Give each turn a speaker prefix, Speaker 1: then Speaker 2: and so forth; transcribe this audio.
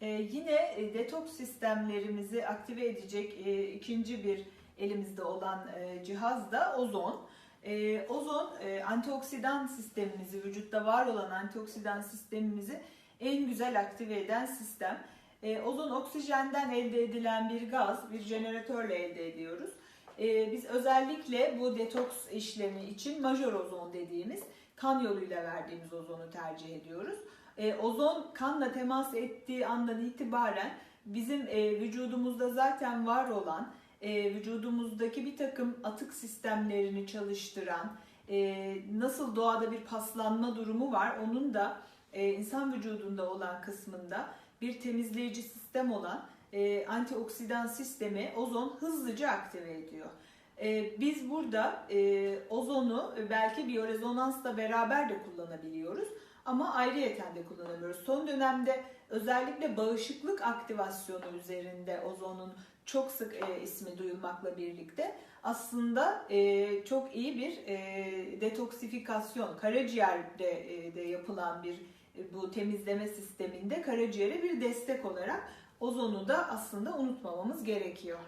Speaker 1: Ee, yine e, detoks sistemlerimizi aktive edecek e, ikinci bir elimizde olan e, cihaz da ozon. E, ozon e, antioksidan sistemimizi, vücutta var olan antioksidan sistemimizi en güzel aktive eden sistem. E, ozon oksijenden elde edilen bir gaz, bir jeneratörle elde ediyoruz. E, biz özellikle bu detoks işlemi için majör ozon dediğimiz kan yoluyla verdiğimiz ozonu tercih ediyoruz. E, ozon kanla temas ettiği andan itibaren bizim e, vücudumuzda zaten var olan e, vücudumuzdaki bir takım atık sistemlerini çalıştıran e, nasıl doğada bir paslanma durumu var onun da e, insan vücudunda olan kısmında bir temizleyici sistem olan e, antioksidan sistemi ozon hızlıca aktive ediyor. E, biz burada e, ozonu belki biyorezonansla beraber de kullanabiliyoruz ama ayrıyeten de kullanabiliyoruz. Son dönemde özellikle bağışıklık aktivasyonu üzerinde ozonun çok sık e, ismi duyulmakla birlikte aslında e, çok iyi bir detoksifikasyon, karaciğerde de yapılan bir bu temizleme sisteminde karaciğere bir destek olarak ozonu da aslında unutmamamız gerekiyor.